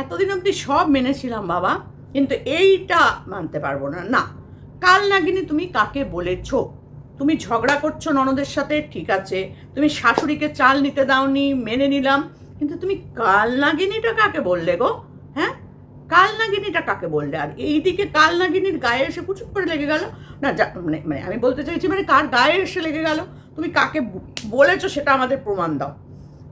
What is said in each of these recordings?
এতদিন অবধি সব মেনেছিলাম বাবা, কিন্তু এইটা মানতে পারব না। না, কাল নাগিনি তুমি কাকে বলেছ? তুমি ঝগড়া করছ ননদের সাথে, ঠিক আছে। তুমি শাশুড়িকে চাল নিতে দাওনি, মেনে নিলাম। কিন্তু তুমি কাল নাগিনীটা কাকে বললে গো? হ্যাঁ? কাল নাগিনীটা কাকে বললে? আর এইদিকে কাল নাগিনীর গায়ে এসে পুচুপ করে লেগে গেল। না মানে মানে আমি বলতে চাইছি মানে কার গায়ে এসে লেগে গেল? তুমি কাকে বলেছ সেটা আমাদের প্রমাণ দাও।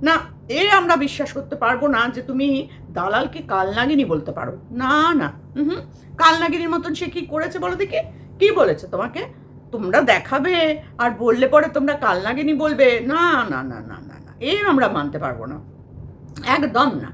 না এ আমরা বিশ্বাস করতে পারব না যে তুমি দালালকে কালনাগিনী বলতে পারো। না না। হুম কালনাগিনীর মতন সে কি করেছে বলো দেখি? কি বলেছে তোমাকে? তোমরা দেখাবে আর বললে পরে তোমরা কালনাগিনী বলবে। না না না না না না। এ আমরা মানতে পারব না। একদম না।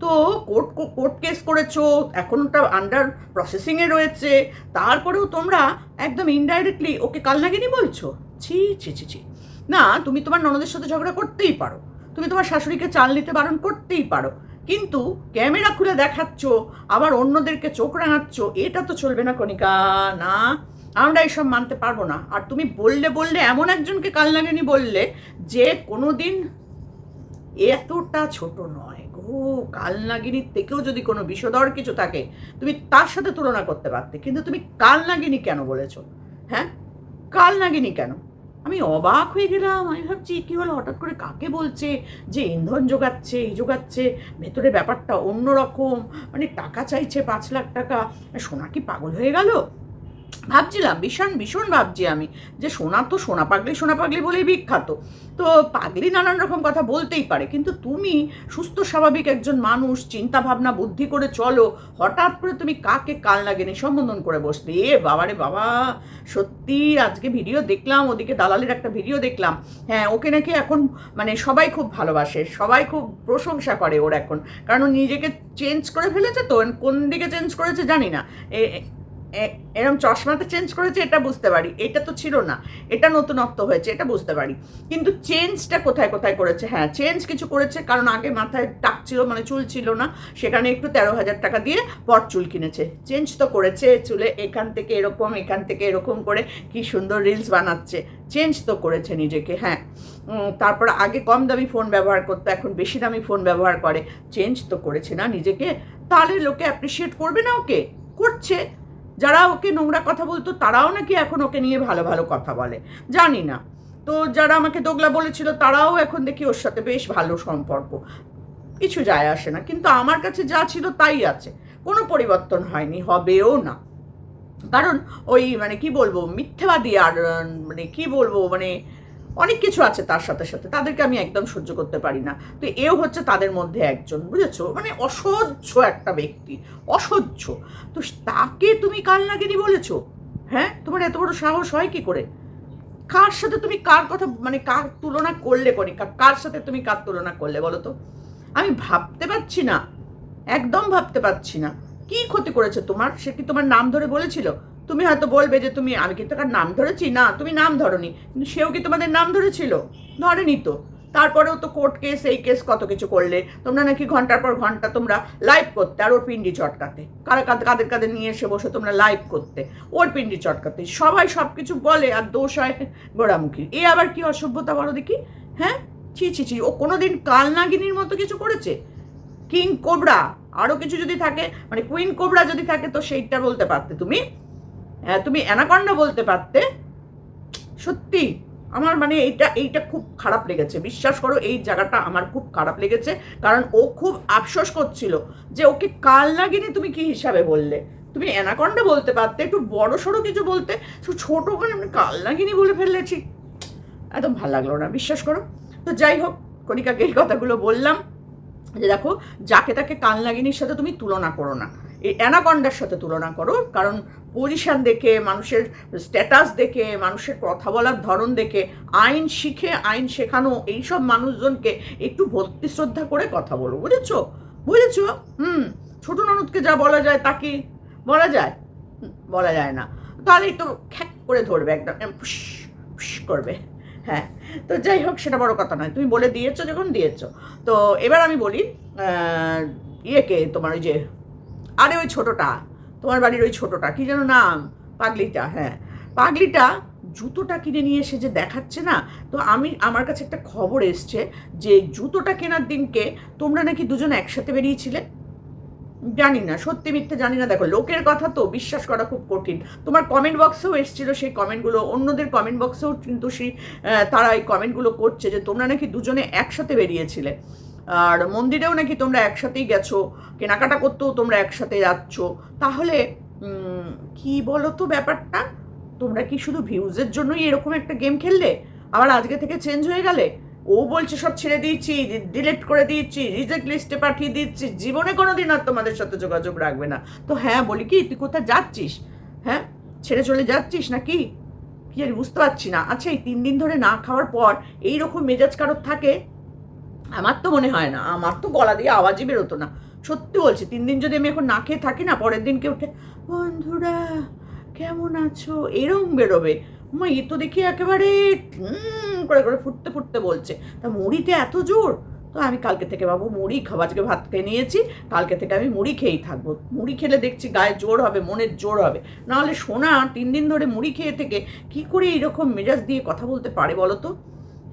তো কোর্ট কোর্ট কেস করেছ এখন ওটা আন্ডার প্রসেসিংয়ে রয়েছে। তারপরেও তোমরা একদম ইনডাইরেক্টলি ওকে কালনাগিনী বলছো? ছি ছি ছি ছি। না, তুমি তোমার ননদের সাথে ঝগড়া করতেই পারো। তুমি তোমার শাশুড়িকে চাল নিতে বারণ করতেই পারো। কিন্তু ক্যামেরা খুলে দেখাচ্ছ, আবার অন্যদেরকে চোখ রাঙাচ্ছ, এটা তো চলবে না কণিকা, না। আমরা এসব মানতে পারব না। আর তুমি বললে বললে, এমন একজনকে কালনাগিনী বললে যে কোনো দিন এতটা ছোট নয় গো। কাল নাগিনীর থেকেও যদি কোনো বিষদর কিছু থাকে, তুমি তার সাথে তুলনা করতে পারতে। কিন্তু তুমি কালনাগিনী কেন বলেছ? হ্যাঁ? কালনাগিনী কেন? আমি অবাক হয়ে গেলাম। আমি ভাবছি, কী হলো? হঠাৎ করে কাকে বলছে যে ইন্ধন যোগাচ্ছে, এই যোগাচ্ছে? ভেতরে ব্যাপারটা অন্যরকম। মানে টাকা চাইছে পাঁচ লাখ টাকা। সোনা কি পাগল হয়ে গেল? ভাবছিলাম, ভীষণ ভীষণ ভাবছি আমি যে সোনা তো সোনা পাগলি সোনা পাগলি বলেই বিখ্যাত। তো পাগলি নানান রকম কথা বলতেই পারে, কিন্তু তুমি সুস্থ, স্বাভাবিক একজন মানুষ চিন্তা ভাবনা বুদ্ধি করে চলো, হঠাৎ করে তুমি কাকে কাল লাগেনি সম্বোধন করে বসলে? এ বাবারে বাবা, সত্যি আজকে ভিডিও দেখলাম, ওদিকে দালালের একটা ভিডিও দেখলাম। হ্যাঁ ওকে নাকি এখন মানে সবাই খুব ভালোবাসে, সবাই খুব প্রশংসা করে ওর এখন। কারণ নিজেকে চেঞ্জ করে ফেলেছে তো, কোন দিকে চেঞ্জ করেছে জানি না। এ- এ- এরম চশমাতে চেঞ্জ করেছে, এটা বুঝতে পারি। এটা তো ছিল না। এটা নতুনত্ব হয়েছে, এটা বুঝতে পারি। কিন্তু চেঞ্জটা কোথায় কোথায় করেছে? হ্যাঁ চেঞ্জ কিছু করেছে, কারণ আগে মাথায় টাক ছিল মানে চুল ছিল না। সেখানে একটু তেরো হাজার টাকা দিয়ে পট চুল কিনেছে। চেঞ্জ তো করেছে চুলে, এখান থেকে এরকম, এখান থেকে এরকম করে কি সুন্দর রিলস বানাচ্ছে। চেঞ্জ তো করেছে নিজেকে হ্যাঁ। তারপর আগে কম দামি ফোন ব্যবহার করতো, এখন বেশি দামি ফোন ব্যবহার করে। চেঞ্জ তো করেছে না নিজেকে। তাহলে লোকে অ্যাপ্রিসিয়েট করবে না ওকে? করছে। যারা ওকে নোংরা কথা বলতো, তারাও নাকি এখন ওকে নিয়ে ভালো ভালো কথা বলে। জানি না। তো যারা আমাকে দোগলা বলেছিল, তারাও এখন দেখি ওর সাথে বেশ ভালো সম্পর্ক। কিছু যায় আসে না, কিন্তু আমার কাছে যা ছিল তাই আছে। কোনো পরিবর্তন হয়নি, হবেও না। কারণ ওই মানে কি বলব, মিথ্যাবাদী আর মানে কি বলব মানে অনেক কিছু আছে তার সাথে সাথে, তাদেরকে আমি একদম সহ্য করতে পারি না। তো এও হচ্ছে তাদের মধ্যে একজন, বুঝেছ? মানে অসহ্য একটা ব্যক্তি, অসহ্য। তো তাকে তুমি কাল নাগিনি বলেছ? হ্যাঁ? তোমার এত বড় সাহস হয় কি করে? কার সাথে তুমি কার কথা মানে কার তুলনা করলে করি? কার সাথে তুমি কার তুলনা করলে বলো তো? আমি ভাবতে পারছি না, একদম ভাবতে পারছি না। কি ক্ষতি করেছে তোমার? সে কি তোমার নাম ধরে বলেছিল? তুমি হয়তো বলবে যে তুমি, আমি কিন্তু তার নাম ধরেছি, না, তুমি নাম ধরনি। কিন্তু সেও কি তোমাদের নাম ধরেছিল? ধরেনি তো। তারপরেও তো কোর্ট কেস এই কেস কত কিছু করলে। তোমরা নাকি ঘণ্টার পর ঘণ্টা তোমরা লাইভ করতে, আর ওর পিন্ডি চটকাতে। কারা কাদের কাদের নিয়ে এসে বসে তোমরা লাইভ করতে। ওর পিন্ডি চটকাতে। সবাই সব কিছু বলে, আর দোষ হয় গোড়ামুখী এ আবার কি অসভ্যতা বলো দেখি? হ্যাঁ? ছি ছি ছি। ও কোনোদিন কালনাগিনীর মতো কিছু করেছে? King cobra. আরও কিছু যদি থাকে মানে কুইন কোবরা যদি থাকে, তো সেইটা বলতে পারতে তুমি। তুমি অ্যানাকন্ডা বলতে পারতে। সত্যি, আমার মানে এইটা এইটা খুব খারাপ লেগেছে। বিশ্বাস করো, এই জায়গাটা আমার খুব খারাপ লেগেছে, কারণ ও খুব আফসোস করছিল যে ওকে কাল নাগিনি তুমি কি হিসাবে বললে? তুমি অ্যানাকন্ডা বলতে পারতে, একটু বড় সড়ো কিছু বলতে ছোট মানে আমি কাল নাগিনি বলে ফেললেছি একদম ভালো লাগল না, বিশ্বাস করো। তো যাই হোক, কণিকাকে এই কথাগুলো বললাম যে দেখো, যাকে তাকে কালনাগিনীর সাথে তুমি তুলনা করো না। এই অ্যানাকন্ডার সাথে তুলনা করো, কারণ পজিশন দেখে, মানুষের স্ট্যাটাস দেখে, মানুষের কথা বলার ধরন দেখে, আইন শিখে, আইন শেখানো, এইসব মানুষজনকে একটু ভক্তি শ্রদ্ধা করে কথা বলো, বুঝেছ? বুঝেছ? হুম, ছোট ননদকে যা বলা যায় তাকে বলা যায়? বলা যায় না। তাহলেই তো খ্যাক করে ধরবে একদম ফুস ফুস করবে। হ্যাঁ তো যাই হোক, সেটা বড় কথা নয়। তুমি বলে দিয়েছ যখন দিয়েছ। তো এবার আমি বলি ইয়েকে তোমার ওই যে আরে ওই ছোটটা, তোমার বাড়ির ওই ছোটটা, কি যেন নাম? পাগলিটা হ্যাঁ। পাগলিটা জুতোটা কিনে নিয়ে এসে যে দেখাচ্ছে না, তো আমি, আমার কাছে একটা খবর এসছে যে জুতোটা কেনার দিনকে তোমরা নাকি দুজন একসাথে বেরিয়েছিলে? জানি না, সত্যি মিথ্যে জানি না। দেখো, লোকের কথা তো বিশ্বাস করা খুব কঠিন। তোমার কমেন্ট বক্সেও এসেছিল সেই কমেন্টগুলো অন্যদের কমেন্ট বক্সেও কিন্তু সেই তারা এই কমেন্টগুলো করছে যে তোমরা নাকি দুজনে একসাথে বেরিয়েছিলে। আর মন্দিরেও নাকি তোমরা একসাথেই গেছো, কেনাকাটা করতেও তোমরা একসাথে যাচ্ছ। তাহলে কি বলো তো ব্যাপারটা? তোমরা কি শুধু ভিউজের জন্যই এরকম একটা গেম খেললে? আবার আজকে থেকে চেঞ্জ হয়ে গেলে? ও বলছে সব ছেড়ে দিয়েছি ডিলিট করে দিয়েছি রিজেক্ট লিস্টে পাঠিয়ে দিচ্ছি, জীবনে কোনো দিন আর তোমাদের সাথে যোগাযোগ রাখবে না। তো হ্যাঁ বলি কি, তুই কোথায় যাচ্ছিস? হ্যাঁ ছেড়ে চলে যাচ্ছিস নাকি? কি জানি বুঝতে পারছি না। আচ্ছা এই তিন দিন ধরে না খাওয়ার পর এই রকম মেজাজ কারোর থাকে? আমার তো মনে হয় না, আমার তো গলা দিয়ে আওয়াজই বেরোতো না। সত্যি বলছি, তিন দিন যদি আমি এখন না খেয়ে থাকি না, পরের দিনকে উঠে, বন্ধুরা, কেমন আছো? এরম বেরোবে। মা এ তো দেখি একেবারে করে করে ফুটতে ফুটতে বলছে। তা মুড়িতে এত জোর? তো আমি কালকে থেকে বাবু মুড়ি খাব আজকে ভাত খেয়ে নিয়েছি, কালকে থেকে আমি মুড়ি খেয়েই থাকব। মুড়ি খেলে দেখছি গায়ে জোর হবে, মনের জোর হবে। নাহলে সোনা, তিন দিন ধরে মুড়ি খেয়ে থেকে কি করে এইরকম মেজাজ দিয়ে কথা বলতে পারে বলো তো?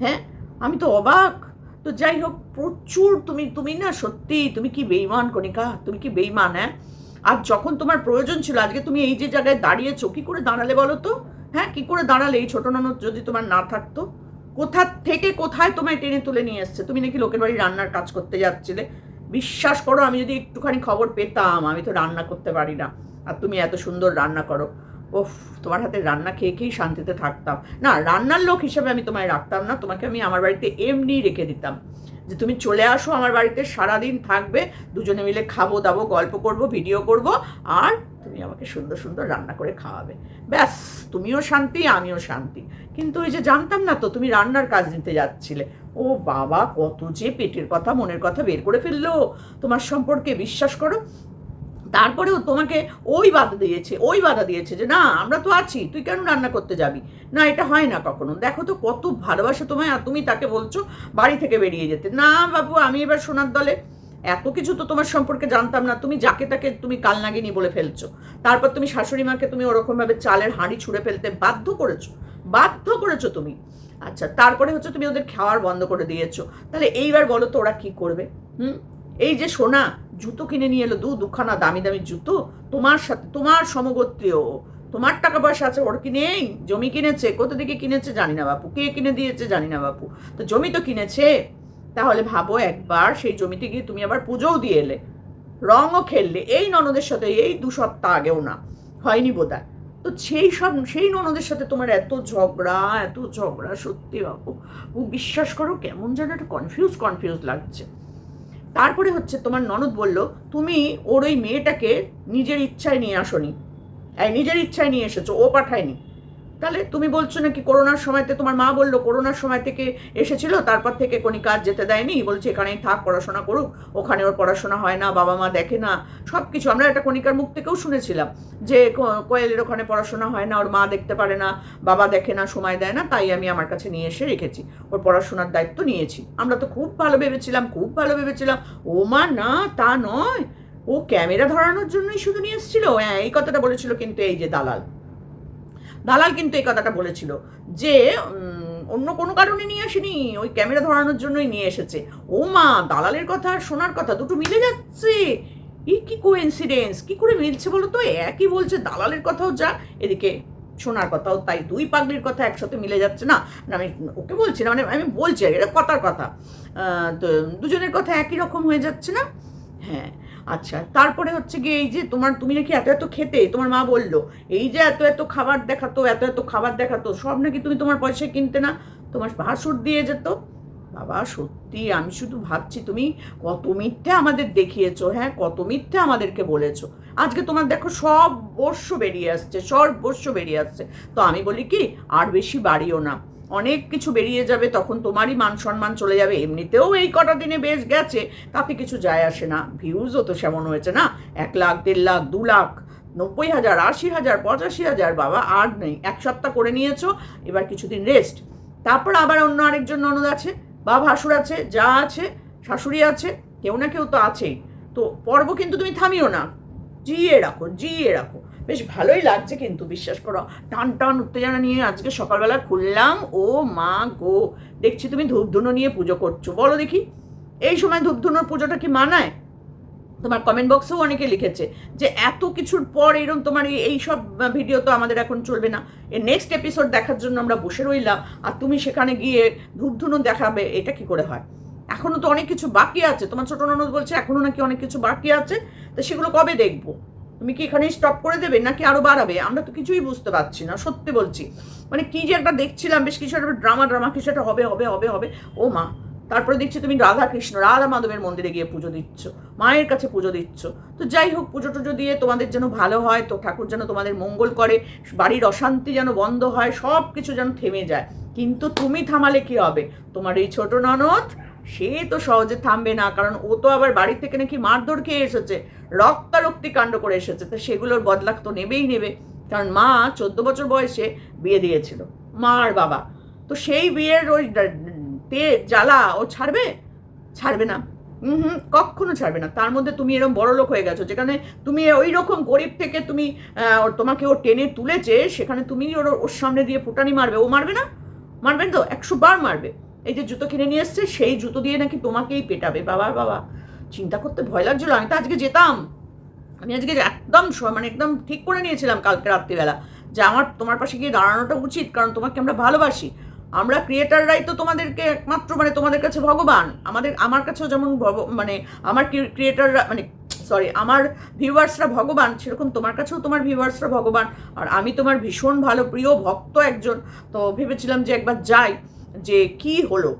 হ্যাঁ? আমি তো অবাক। তো যাই হোক, প্রচুর তুমি তুমি না সত্যি তুমি কি বেইমান কণিকা? তুমি কি বেইমান হ্যাঁ? আর যখন তোমার প্রয়োজন ছিল, আজকে তুমি এই যে জায়গায় দাঁড়িয়েছো, কি করে দাঁড়ালে বলো তো? হ্যাঁ কি করে দাঁড়ালে এই ছোট ননদ যদি তোমার না থাকতো? কোথা থেকে কোথায় তোমায় টেনে তুলে নিয়ে এসছে? তুমি নাকি লোকের বাড়ি রান্নার কাজ করতে যাচ্ছিলে? বিশ্বাস করো, আমি যদি একটুখানি খবর পেতাম, আমি তো রান্না করতে পারি না। আর তুমি এত সুন্দর রান্না করো। ওফ তোমার হাতে রান্না খেয়ে খেয়েই শান্তিতে থাকতাম। না, রান্নার লোক হিসেবে আমি তোমায় রাখতাম না, তোমাকে আমি আমার বাড়িতে এমনি রেখে দিতাম। যে তুমি চলে আসো আমার বাড়িতে, সারাদিন থাকবে, দুজনে মিলে খাব, দাবো, গল্প করব ভিডিও করব, আর তুমি আমাকে সুন্দর সুন্দর রান্না করে খাওয়াবে। ব্যাস, তুমিও শান্তি, আমিও শান্তি। কিন্তু ওই যে জানতাম না তো, তুমি রান্নার কাজ নিতে যাচ্ছিলে। ও বাবা, কত যে পেটের কথা, মনের কথা বের করে ফেলল। তোমার সম্পর্কে বিশ্বাস করো তারপরেও তোমাকে ওই বাধা দিয়েছে, ওই বাধা দিয়েছে যে, না, আমরা তো আছি, তুই কেন রান্না করতে যাবি? না, এটা হয় না কখনো। দেখো তো কত ভালোবাসে তোমায়, আর তুমি তাকে বলছো বাড়ি থেকে বেরিয়ে যেতে। না, বাবু, আমি এবার সোনার দলে। এত কিছু তো তোমার সম্পর্কে জানতাম না। তুমি যাকে তাকে তুমি কালনাগিনী বলে ফেলছো। তারপর তুমি শাশুড়ি মাকে তুমি ওরকমভাবে চালের হাঁড়ি ছুঁড়ে ফেলতে বাধ্য করেছ বাধ্য করেছ তুমি। আচ্ছা তারপরে হচ্ছে তুমি ওদের খাওয়ার বন্ধ করে দিয়েছ। তাহলে এইবার বলো তো ওরা কি করবে? হুম? এই যে সোনা, জুতো কিনে নিয়ে এলো, দু দুখানা দামি দামি জুতো, তোমার সাথে, তোমার সমগোত্রীয়, তোমার টাকা পয়সা আছে, ওর কি নেই? জমি কিনেছে, কোথা থেকে কিনেছে জানি না বাপু, কে কিনে দিয়েছে জানি না বাপু। তো জমি তো কিনেছে, তাহলে ভাবো একবার সেই জমিতে গিয়ে তুমি আবার পুজোও দিয়ে এলে। রঙও খেললে, এই ননদের সাথে, এই দু সপ্তাহ আগেও না, হয়নি বোধহয়। তো সেই সব, সেই ননদের সাথে তোমার এত ঝগড়া এত ঝগড়া, সত্যি বাপু। বিশ্বাস করো, কেমন যেন একটা কনফিউজ কনফিউজ লাগছে। তারপরে হচ্ছে তোমার ননদ বলল, তুমি ওর ওই মেয়েটাকে নিজের ইচ্ছায় নিয়ে আসনি। নিজের ইচ্ছায় নিয়ে এসেছ, ও পাঠায়নি। তাহলে তুমি বলছো নাকি করোনার সময়তে তোমার মা বলল, করোনার সময় থেকে এসেছিল, তারপর থেকে কোনো কাজ যেতে দেয়নি? বলছে, এখানেই থাক, পড়াশোনা করুক, ওখানে ওর পড়াশোনা হয় না, বাবা মা দেখে না। সব কিছু আমরা একটা কণিকার মুখ থেকেও শুনেছিলাম, যে কোয়েলের ওখানে পড়াশোনা হয় না, ওর মা দেখতে পারে না, বাবা দেখে না, সময় দেয় না, তাই আমি আমার কাছে নিয়ে এসে রেখেছি, ওর পড়াশোনার দায়িত্ব নিয়েছি। আমরা তো খুব ভালো ভেবেছিলাম, খুব ভালো ভেবেছিলাম, ও মা, না, তা নয়, ও ক্যামেরা ধরানোর জন্যই শুধু নিয়ে এসেছিল? হ্যাঁ এই কথাটা বলেছিল কিন্তু এই যে দালাল। দালাল কিন্তু এই কথাটা বলেছিল যে অন্য কোনো কারণে নিয়ে আসেনি ওই ক্যামেরা ধরানোর জন্যই নিয়ে এসেছে। ও মা দালালের কথা আর সোনার কথা দুটো মিলে যাচ্ছে। এই কি কোইন্সিডেন্স কি করে মিলছে বলো তো? একই বলছে দালালের কথাও যা এদিকে সোনার কথাও তাই। দুই পাগলির কথা একসাথে মিলে যাচ্ছে না। না, আমি ওকে বলছি না মানে আমি বলছি আর এটা কথার কথা। তো দুজনের কথা একই রকম হয়ে যাচ্ছে না? হ্যাঁ। আচ্ছা তারপরে হচ্ছে গিয়ে এই যে তোমার, তুমি নাকি এত এত খেতে, তোমার মা বলল, এই যে এত এত খাবার দেখাতো, এত এত খাবার দেখাতো, সব নাকি তুমি তোমার পয়সায় কিনতে না, তোমার ভাসুর দিয়ে যেত। বাবা, সত্যি আমি শুধু ভাবছি তুমি কত মিথ্যে আমাদের দেখিয়েছো হ্যাঁ কত মিথ্যে আমাদেরকে বলেছ। আজকে তোমার দেখো সব বর্ষ বেরিয়ে আসছে সব বর্ষ বেরিয়ে আসছে। তো আমি বলি কি, আর বেশি বাড়িও না। অনেক কিছু বেরিয়ে যাবে, তখন তোমারই মান সম্মান চলে যাবে। এমনিতেও এই কটা দিনে বেশ গেছে, তাতে কিছু যায় আসে না। ভিউজও তো সেমন হয়েছে না। এক লাখ, দেড় লাখ, দু লাখ, নব্বই হাজার, আশি হাজার, পঁচাশি হাজার, বাবা, আর নেই। এক সপ্তাহ করে নিয়েছো, এবার কিছুদিন রেস্ট তারপর আবার অন্য আরেকজন ননদ আছে বা ভাসুর আছে, যা আছে, শাশুড়ি আছে, কেউ না কেউ তো আছেই। তো পর্ব কিন্তু তুমি থামিও না। জিয়ে রাখো জিয়ে রাখো। বেশ ভালোই লাগছে কিন্তু, বিশ্বাস করো। টান টান উত্তেজনা নিয়ে আজকে সকালবেলা খুললাম, ও মা গো, দেখছি তুমি ধূপধুনো নিয়ে পুজো করছ। বলো দেখি, এই সময় ধূপধুনোর পুজোটা কি মানায়? তোমার কমেন্ট বক্সেও অনেকে লিখেছে যে, এত কিছুর পর এরকম তোমার এই- সব ভিডিও তো আমাদের এখন চলবে না। এর নেক্সট এপিসোড দেখার জন্য আমরা বসে রইলাম, আর তুমি সেখানে গিয়ে ধূপধুনো দেখাবে, এটা কি করে হয়? এখনও তো অনেক কিছু বাকি আছে। তোমার ছোট ননদ বলছে, এখনও নাকি অনেক কিছু বাকি আছে, তো সেগুলো কবে দেখব? তুমি কি এখানেই স্টপ করে দেবে নাকি আরও বাড়াবে? আমরা তো কিছুই বুঝতে পারছি না, সত্যি বলছি। মানে কি যে একটা দেখছিলাম, বেশ কিছু একটা ড্রামা ড্রামা কিছু একটা হবে হবে হবে হবে। ও মা, তারপরে দেখছি তুমি রাধা কৃষ্ণ রাধা মাধবের মন্দিরে গিয়ে পুজো দিচ্ছ, মায়ের কাছে পুজো দিচ্ছ। তো যাই হোক, পুজো টুজো দিয়ে তোমাদের যেন ভালো হয়, তো ঠাকুর যেন তোমাদের মঙ্গল করে, বাড়ির অশান্তি যেন বন্ধ হয় সব কিছু যেন থেমে যায়। কিন্তু তুমি থামালে কি হবে? তোমার এই ছোট ননদ, সে তো সহজে থামবে না, কারণ ও তো আবার বাড়ি থেকে নাকি মারধর খেয়ে এসেছে। রক্তারক্তি কাণ্ড করে এসেছে। তো সেগুলোর বদলা তো নেবেই নেবে। কারণ মা চোদ্দ বছর বয়সে বিয়ে দিয়েছিল। মা আর বাবা। তো সেই বিয়ের ওই তে জ্বালা ও ছাড়বে? ছাড়বে না। হুম, কখনো ছাড়বে না। তার মধ্যে তুমি এরকম বড় লোক হয়ে গেছো। যেখানে তুমি ওই রকম গরিব থেকে তুমি তোমাকে ও টেনে তুলেছে, সেখানে তুমি ওর ওর সামনে দিয়ে ফুটানি মারবে। ও মারবে না? মারবেন তো? একশো বার মারবে। এই যে জুতো কিনে নিয়ে এসছে, সেই জুতো দিয়ে নাকি তোমাকেই পেটাবে। বাবা বাবা। চিন্তা করতে ভয় লাগছিল, আমি তো আজকে যেতাম। আমি আজকে একদম মানে একদম ঠিক করে নিয়েছিলাম কালকে রাত্রিবেলা যে আমার, তোমার পাশে গিয়ে দাঁড়ানোটা উচিত, কারণ তোমাকে আমরা ভালোবাসি। আমরা ক্রিয়েটাররাই তো তোমাদেরকে একমাত্র মানে তোমাদের কাছে ভগবান। আমাদের, আমার কাছেও যেমন মানে আমার ক্রিয়েটাররা মানে সরি আমার ভিউয়ার্সরা ভগবান, সেরকম তোমার কাছেও তোমার ভিউয়ার্সরা ভগবান। আর আমি তোমার ভীষণ ভালো, প্রিয় ভক্ত একজন। তো ভেবেছিলাম যে একবার যাই, যে কি হলো?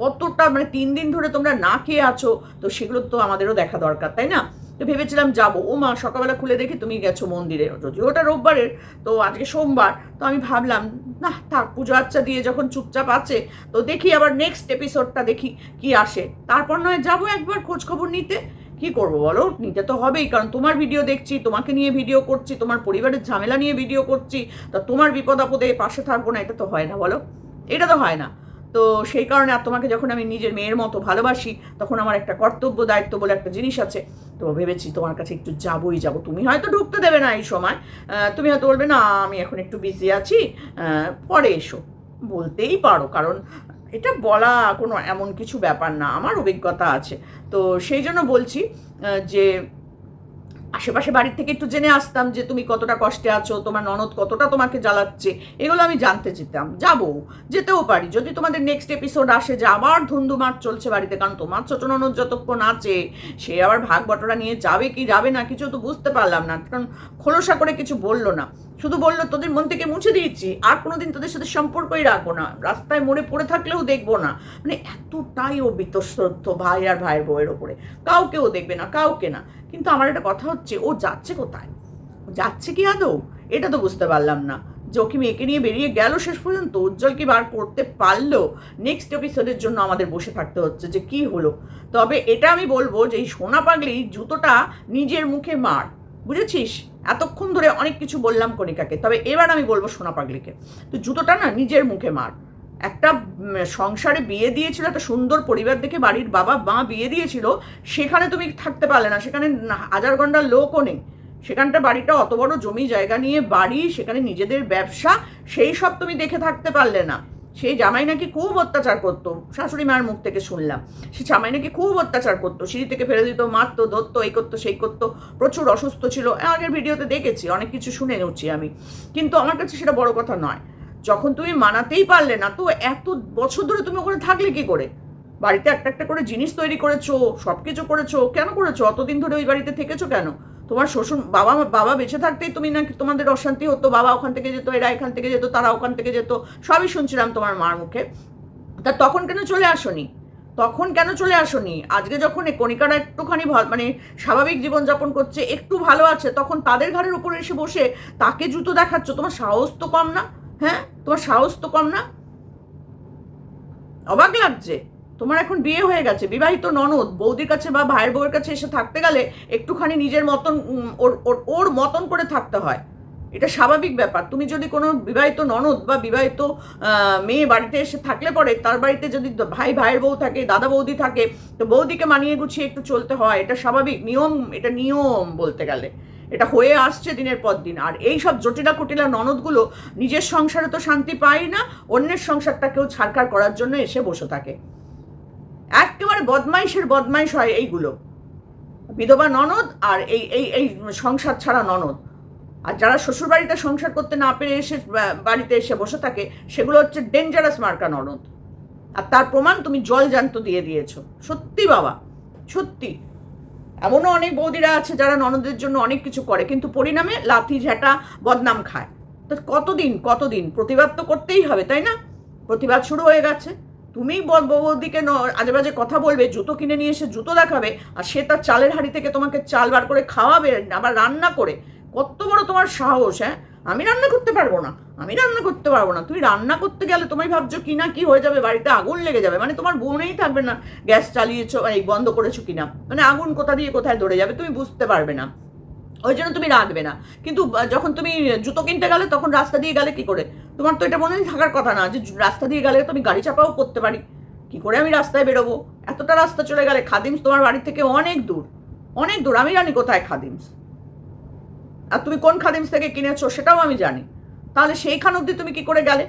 কতটা মানে তিন দিন ধরে তোমরা না খেয়ে আছো, তো সেগুলো তো আমাদেরও দেখা দরকার, তাই না? তো ভেবেছিলাম যাব। ও মা, সকালবেলা খুলে দেখি তুমি গেছো মন্দিরে। যদিও ওটা রোববারের, তো আজকে সোমবার, তো আমি ভাবলাম, না, থাক, পুজো আচ্চা দিয়ে যখন চুপচাপ আছে, তো দেখি আবার নেক্সট এপিসোডটা দেখি কি আসে। তারপর নয়, যাব একবার, খোঁজ খবর নিতে। কি করব বলো? নিতে তো হবেই, কারণ তোমার ভিডিও দেখছি, তোমাকে নিয়ে ভিডিও করছি, তোমার পরিবারের ঝামেলা নিয়ে ভিডিও করছি, তা তোমার বিপদ আপদে পাশে থাকব না, এটা তো হয় না বলো? এটা তো হয় না। তো সেই কারণে আর তোমাকে যখন আমি নিজের মেয়ের মতো ভালোবাসি, তখন আমার একটা কর্তব্য, দায়িত্ব বলে একটা জিনিস আছে। তো ভেবেছি তোমার কাছে একটু যাবোই যাব। তুমি হয়তো ঢুকতে দেবে না এই সময়। তুমি হয়তো বলবে, না, আমি এখন একটু বিজি আছি। পরে এসো। বলতেই পারো, কারণ এটা বলা কোনো এমন কিছু ব্যাপার না। আমার অভিজ্ঞতা আছে। তো সেই জন্য বলছি যে আশেপাশে বাড়ির থেকে একটু জেনে আসতাম যে তুমি কতটা কষ্টে আছো, তোমার ননদ কতটা তোমাকে জ্বালাচ্ছে, এগুলো আমি জানতে যেতাম। যাব, যেতেও পারি। যদি তোমাদের নেক্সট এপিসোড আসে যে আবার ধুন্দুমার চলছে বাড়িতে, কারণ তোমার ছোট ননদ যতক্ষণ আছে, সে আবার ভাগ বটরা নিয়ে যাবে কি যাবে না কিছু তো বুঝতে পারলাম না, কারণ খোলসা করে কিছু বলল না। শুধু বলল, তোদের মন থেকে মুছে দিয়েছি, আর কোনোদিন তোদের সাথে সম্পর্কই রাখব না। রাস্তায় মোড়ে পড়ে থাকলেও দেখব না। মানে এতটাই ও বিতশ্রদ্ধ ভাই আর ভাইয়ের বউয়ের ওপরে কাউকেও দেখবে না, কাউকে না। কিন্তু আমার একটা কথা হচ্ছে, ও যাচ্ছে কোথায়? যাচ্ছে কি আদৌ? এটা তো বুঝতে পারলাম না। যে ও কি মেয়েকে নিয়ে বেরিয়ে গেল, শেষ পর্যন্ত উজ্জ্বল কি বার করতে পারল? নেক্সট এপিসোডের জন্য আমাদের বসে থাকতে হচ্ছে যে কি হলো। তবে এটা আমি বলব যে এই সোনা পাগলি জুতোটা নিজের মুখে মার। বুঝেছিস? এতক্ষণ ধরে অনেক কিছু বললাম কণিকাকে। তবে এবার আমি বলব সোনা পাগলিকে। তো জুতোটা না নিজের মুখে মার। একটা সংসারে বিয়ে দিয়েছিল, একটা সুন্দর পরিবার দেখে বাড়ির বাবা মা বিয়ে দিয়েছিল, সেখানে তুমি থাকতে পারলে না। সেখানে হাজার ঘণ্টার লোকও নেই। সেখানটা বাড়িটা অত বড় জমি, জায়গা নিয়ে বাড়ি, সেখানে নিজেদের ব্যবসা, সেই সব তুমি দেখে থাকতে পারলে না। সেই জামাই নাকি খুব অত্যাচার করতো, শাশুড়ি মায়ের মুখ থেকে শুনলাম। সে জামাই নাকি খুব অত্যাচার করতো, সিঁড়ি থেকে ফেলে দিত, মারতো, ধরতো, এই করতো, সেই করতো, প্রচুর অসুস্থ ছিল। আগের ভিডিওতে দেখেছি, অনেক কিছু শুনে নেছি আমি। কিন্তু আমার কাছে সেটা বড় কথা নয়। যখন তুমি মানাতেই পারলে না, তো এত বছর ধরে তুমি ওখানে থাকলে কি করে? বাড়িতে একটা একটা করে জিনিস তৈরি করেছ সব কিছু করেছ, কেন করেছ? অতদিন ধরে ওই বাড়িতে থেকেছো কেন? তোমার শ্বশুর, বাবা বাবা বেঁচে থাকতেই তুমি নাকি তোমাদের অশান্তি হতো, বাবা ওখান থেকে যেত, এরা এখান থেকে যেত, তারা ওখান থেকে যেত, সবই শুনছিলাম তোমার মার মুখে। তা তখন কেন চলে আসোনি? তখন কেন চলে আসোনি? আজকে যখন কণিকারা একটুখানি মানে স্বাভাবিক জীবনযাপন করছে, একটু ভালো আছে, তখন তাদের ঘরের উপরে এসে বসে তাকে জুতো দেখাচ্ছ? তোমার সাহস তো কম না? হ্যাঁ? তোমার সাহস তো কম না? অবাক লাগছে। তোমার এখন বিয়ে হয়ে গেছে। বিবাহিত ননদ, বৌদির কাছে বা ভাইয়ের বউয়ের কাছে এসে থাকতে গেলে একটুখানি নিজের মতন ওর ওর মতন করে থাকতে হয়। এটা স্বাভাবিক ব্যাপার। তুমি যদি কোনো বিবাহিত ননদ বা বিবাহিত মেয়ে বাড়িতে এসে থাকলে পরে তার বাড়িতে যদি ভাই, ভাইয়ের বউ থাকে, দাদা বৌদি থাকে, তো বৌদিকে মানিয়ে গুছিয়ে একটু চলতে হয়। এটা স্বাভাবিক। নিয়ম, এটা নিয়ম বলতে গেলে। এটা হয়ে আসছে দিনের পর দিন। আর এই সব জটিলা কুটিলা ননদগুলো নিজের সংসারে তো শান্তি পায় না, অন্যের সংসারটাকেও ছাড়কার করার জন্য এসে বসে থাকে। একেবারে বদমাইশের বদমাইশ হয় এইগুলো। বিধবা ননদ আর এই এই এই সংসার ছাড়া ননদ। আর যারা শ্বশুরবাড়িতে সংসার করতে না পেরে এসে বাড়িতে এসে বসে থাকে, সেগুলো হচ্ছে ডেঞ্জারাস মার্কা ননদ। আর তার প্রমাণ তুমি জল জ্যান্ত দিয়ে দিয়েছ। সত্যি বাবা, সত্যি। এমনও অনেক বৌদিরা আছে যারা ননদের জন্য অনেক কিছু করে, কিন্তু পরিণামে লাথি ঝ্যাঁটা বদনাম খায়। তো কতদিন কতদিন? প্রতিবাদ তো করতেই হবে, তাই না? প্রতিবাদ শুরু হয়ে গেছে। তুমি বৌদিকে ন- আজে বাজে কথা বলবে, জুতো কিনে নিয়ে এসে জুতো দেখাবে, আর সে তার চালের হাঁড়ি থেকে তোমাকে চাল বার করে খাওয়াবে, আবার রান্না করে। কত বড় তোমার সাহস হ্যাঁ? আমি রান্না করতে পারব না, আমি রান্না করতে পারব না। তুমি রান্না করতে গেলে তুমি ভাবছ কি না কি হয়ে যাবে, বাড়িতে আগুন লেগে যাবে। মানে তোমার বোনেই থাকবে না, গ্যাস চালিয়েছো এই বন্ধ করেছ কিনা মানে আগুন কোথা দিয়ে কোথায় ধরে যাবে তুমি বুঝতে পারবে না। ওই জন্য তুমি রাখবে না। কিন্তু যখন তুমি জুতো কিনতে গেলে তখন রাস্তা দিয়ে গেলে কি করে? তোমার তো এটা মনে থাকার কথা না, যে রাস্তা দিয়ে গেলে তো আমি গাড়ি চাপাও করতে পারি। কি করে আমি রাস্তায় বেরোবো? এতটা রাস্তা চলে গেলে খাদিমস তোমার বাড়ি থেকে অনেক দূর অনেক দূর। আমি জানি কোথায় খাদিমস। আর তুমি কোন খাদিমস থেকে কিনেছো সেটাও আমি জানি। তাহলে সেইখান অবধি তুমি কি করে গেলে?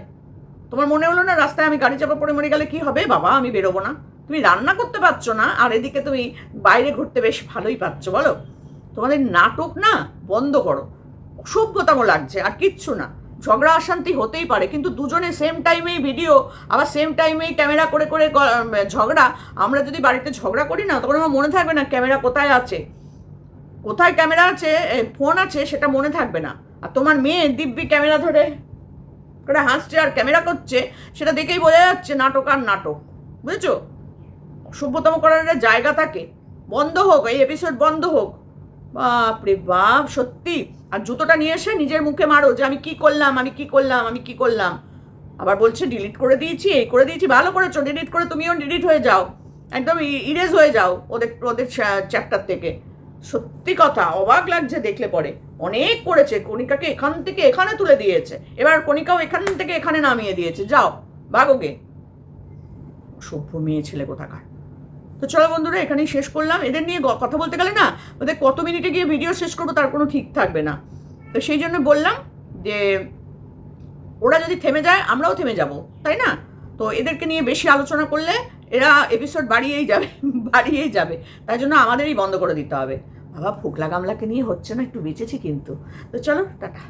তোমার মনে হলো না রাস্তায় আমি গাড়ি চাপা পড়ে মরে গেলে কি হবে? বাবা, আমি বেরোবো না। তুমি রান্না করতে পারছ না, আর এদিকে তুমি বাইরে ঘুরতে বেশ ভালোই পাচ্ছ, বলো? তোমাদের নাটক না বন্ধ করো। অসভ্যতম লাগছে, আর কিচ্ছু না। ঝগড়া অশান্তি হতেই পারে, কিন্তু দুজনে সেম টাইমেই ভিডিও আবার সেম টাইমেই ক্যামেরা করে করে ঝগড়া। আমরা যদি বাড়িতে ঝগড়া করি না, তখন আমার মনে থাকবে না ক্যামেরা কোথায় আছে। কোথায় ক্যামেরা আছে ফোন আছে, সেটা মনে থাকবে না। আর তোমার মেয়ে দিব্যি ক্যামেরা ধরে, করে হাসছে আর ক্যামেরা করছে, সেটা দেখেই বোঝা যাচ্ছে নাটক আর নাটক। বুঝেছ? সভ্যতম করার একটা জায়গা থাকে। বন্ধ হোক, এই এপিসোড বন্ধ হোক। বাপরে বাপ, সত্যি। আর জুতোটা নিয়ে এসে নিজের মুখে মারো যে আমি কি করলাম, আমি কি করলাম, আমি কি করলাম। আবার বলছে ডিলিট করে দিয়েছি, এই করে দিয়েছি, ভালো করেছ ডিলিট করে তুমিও ডিলিট হয়ে যাও। একদম ইরেজ হয়ে যাও ওদের ওদের চ্যাপ্টার থেকে। সত্যি কথা, অবাক লাগছে দেখলে পরে। অনেক করেছে, কণিকাকে এখান থেকে এখানে তুলে দিয়েছে। এবার কণিকাও এখান থেকে এখানে নামিয়ে দিয়েছে। যাও ভাগোগে সভ্য মেয়ে ছেলে কোথাকার? তো চলো বন্ধুরা, এখানেই শেষ করলাম। এদের নিয়ে কথা বলতে গেলে না, ওদের কত মিনিটে গিয়ে ভিডিও শেষ করব তার কোনো ঠিক থাকবে না। তো সেই জন্য বললাম যে, ওরা যদি থেমে যায়, আমরাও থেমে যাব, তাই না? তো এদেরকে নিয়ে বেশি আলোচনা করলে এরা এপিসোড বাড়িয়েই যাবে। বাড়িয়েই যাবে। তাই জন্য আমাদেরই বন্ধ করে দিতে হবে। বাবা, ফুকলা গামলাকে নিয়ে হচ্ছে না, একটু বেঁচেছি কিন্তু। তো চলো, টাটা।